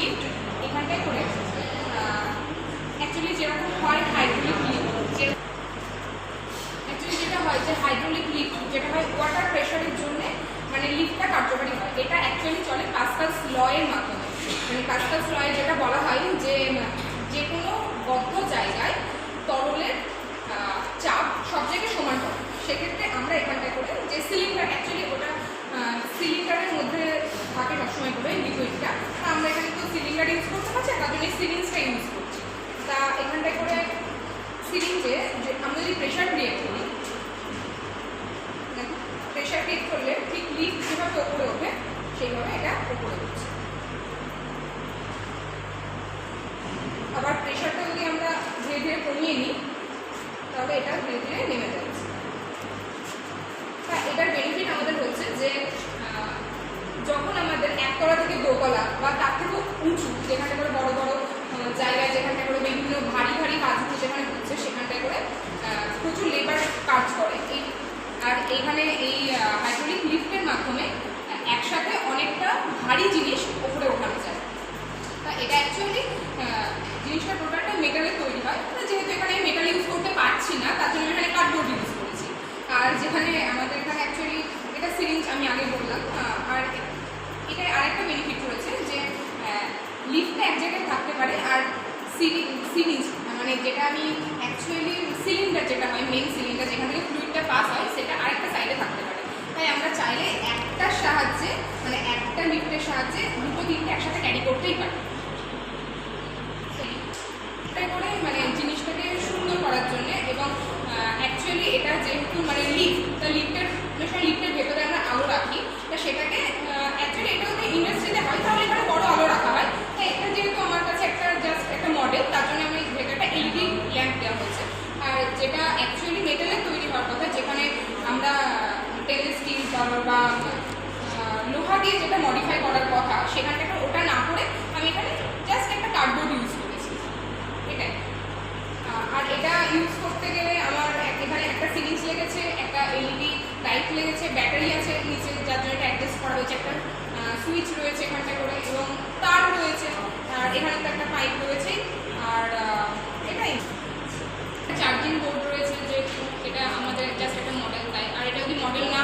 দিয়ে এখানটায় করে অ্যাকচুয়ালি যেরকম হয় হাইড্রোলিক লিক অ্যাকচুয়ালি যেটা হয় যে হাইড্রোলিক লিক যেটা হয় ওয়াটার প্রেশারের জন্য মানে লিফটটা কার্যকারী হয়। এটা অ্যাকচুয়ালি চলে পাসকালস লয়ের মাধ্যমে। মানে পাসকালস লয়ে যেটা বলা হয় যে যে কোনো থাকে সবসময় করে লিকুইডটা আমরা এখানে তো সিলিন্ডার ইউজ করতে পারছি, তার জন্য সিলিংসটা ইউজ করছি। তা এখানটায় করে সিলিংসে যে আমরা যদি প্রেশার ক্রিয়েট করি প্রেশার ক্রিয়েট করলে ঠিক লিক যেভাবে ওপরে ওঠে, সেইভাবে এটা ওপরে উঠছে আবার প্রেশারটা যদি আমরা ধীরে ধীরে কমিয়ে নিই তাহলে এটা ধীরে ধীরে নেমে যাচ্ছে তা এটার বেনিফিট আমাদের হচ্ছে যে আহ, যখন আমাদের একতলা থেকে দোতলা বা তার থেকেও উঁচু যেখানে করে বড় বড় আহ, জায়গায় যেখানটা করে বিভিন্ন ভারী ভারী কাজগুলো যেখানে হচ্ছে সেখানটায় করে আহ, প্রচুর লেবার কাজ করে এই আর এখানে এই হাইড্রোলিক লিফটের মাধ্যমে আহ, একসাথে অনেকটা ভারী জিনিস উপরে ওঠানো যায় তা এটা অ্যাকচুয়ালি জিনিসটা টোটালটা হয় যেহেতু এখানে মেটাল ইউজ করতে পারছি না, তার জন্য এখানে কার্ডবোর্ড ইউজ করেছি। আর যেখানে আমাদের এখানে অ্যাকচুয়ালি এটা সিরিঞ্জ আমি আগে বললাম আর এটা আরেকটা বেনিফিট রয়েছে যে লিফটটা এক জায়গায় থাকতে পারে, আর সিরিঞ্জ মানে যেটা আমি অ্যাকচুয়ালি সিলিন্ডার যেটা হয় মেন সিলিন্ডার যেখান থেকে ফ্লুইডটা পাস হয়, সেটা আরেকটা সাইডে থাকতে পারে। তাই আমরা চাইলে একটার সাহায্যে মানে একটা লিফটের সাহায্যে দুটো তিনটে একসাথে ক্যারি করতেই পারি এটাই করে মানে জিনিসটাকে সুন্দর করার জন্য এবং অ্যাকচুয়ালি এটা যেহেতু মানে লিফট তা লিফটের অনেক সময় লিফটের ভেতরে আমরা আলো রাখি তা সেটাকে অ্যাকচুয়ালি এটা যদি ইন্ডাস্ট্রিতে হয় তাহলে এখানে বড় আলো রাখা হয় তাই এটা যেহেতু আমার কাছে একটা জাস্ট একটা মডেল তার জন্য আমি ভেতরটা এলইডি ল্যাম্প দেওয়া হয়েছে আর যেটা অ্যাকচুয়ালি মেটালের তৈরি হওয়ার কথা, যেখানে আমরা স্টেনলেস স্টিল বা লোহা দিয়ে যেটা মডিফাই করার কথা, সেখানটাকে ওটা না করে আমি এখানে জাস্ট একটা কার্ডবোর্ড ইউজ করেছি। এটাই। আর এটা ইউজ করতে গেলে আমার এখানে একটা সিরিজ লেগেছে, একটা এলইডি লাইট লেগেছে ব্যাটারি আছে নিচে, যার জন্য এটা অ্যাডজাস্ট করা হয়েছে, একটা সুইচ রয়েছে এখানটা করে, এবং তার রয়েছে, আর এখানে তো একটা পাইপ রয়েছে, আর চার্জিং বোর্ড রয়েছে যে এটা আমাদের জাস্ট একটা মডেল তাই, আর এটা যদি মডেল না?